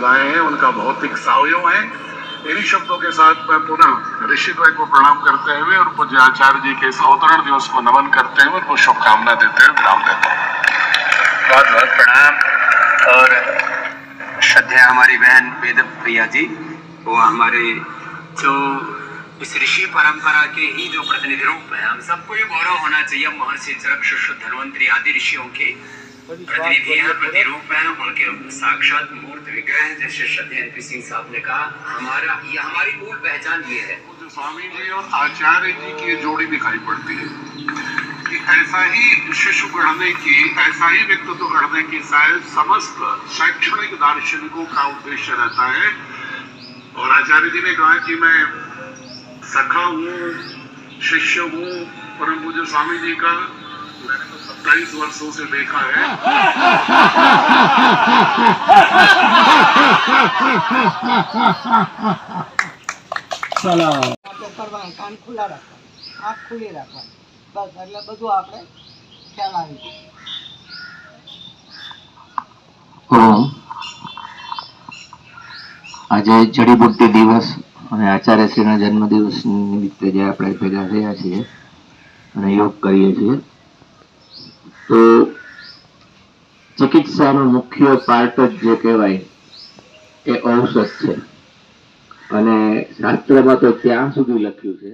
विदाएँ हैं, उनका भौतिक सावयव है। इन्हीं शब्दों के साथ मैं पुनः ऋषि द्वय को प्रणाम करते हुए और पूज्य आचार्य जी के इस अवतरण दिवस को नमन करते हुए उनको शुभकामना देते हुए विराम देता हूँ। बहुत बहुत प्रणाम। और श्रद्धा हमारी बहन वेद प्रिया जी, वो हमारे जो इस ऋषि परंपरा के ही जो प्रतिनिधि रूप है, हम सबको ये गौरव होना चाहिए महर्षि चरक शिष्य धन्वंतरी आदि ऋषियों के प्रतिनिधि प्रतिरूप हैं, उनके साक्षात मूर्त विग्रह हैं जैसे श्रद्धेय सिंह साहब ने कहा, हमारा, ये हमारी मूल पहचान ये है। स्वामी जी और आचार्य जी की जोड़ी दिखाई पड़ती है कि ऐसा ही शिशु गढ़ने की, ऐसा ही व्यक्तित्व गढ़ने की शायद समस्त शैक्षणिक दार्शनिकों का उद्देश्य रहता है। और आचार्य जी ने कहा कि मैं सखा हूँ, शिष्य हूँ, परम पूज्य स्वामी जी का मैंने तो सत्ताईस वर्षों से देखा है આપણે કરવાનું કાન ખુલ્લા રાખવાના આંખ ખુલ્લી રાખવાની બસ એટલે બધું આપણે ખ્યાલ આવી જાય ઓમ આજે જડીબુટ્ટી દિવસ અને આચાર્યશ્રીના જન્મદિવસ નિમિત્તે જે આપણે ભેગા થયા છીએ અને યોગ કરીએ છીએ તો ચિકિત્સાનો મુખ્ય પાર્ટ જ જે કહેવાય એ ઔષધ છે. અને શાસ્ત્રમાં તો ત્યાં સુધી લખ્યું છે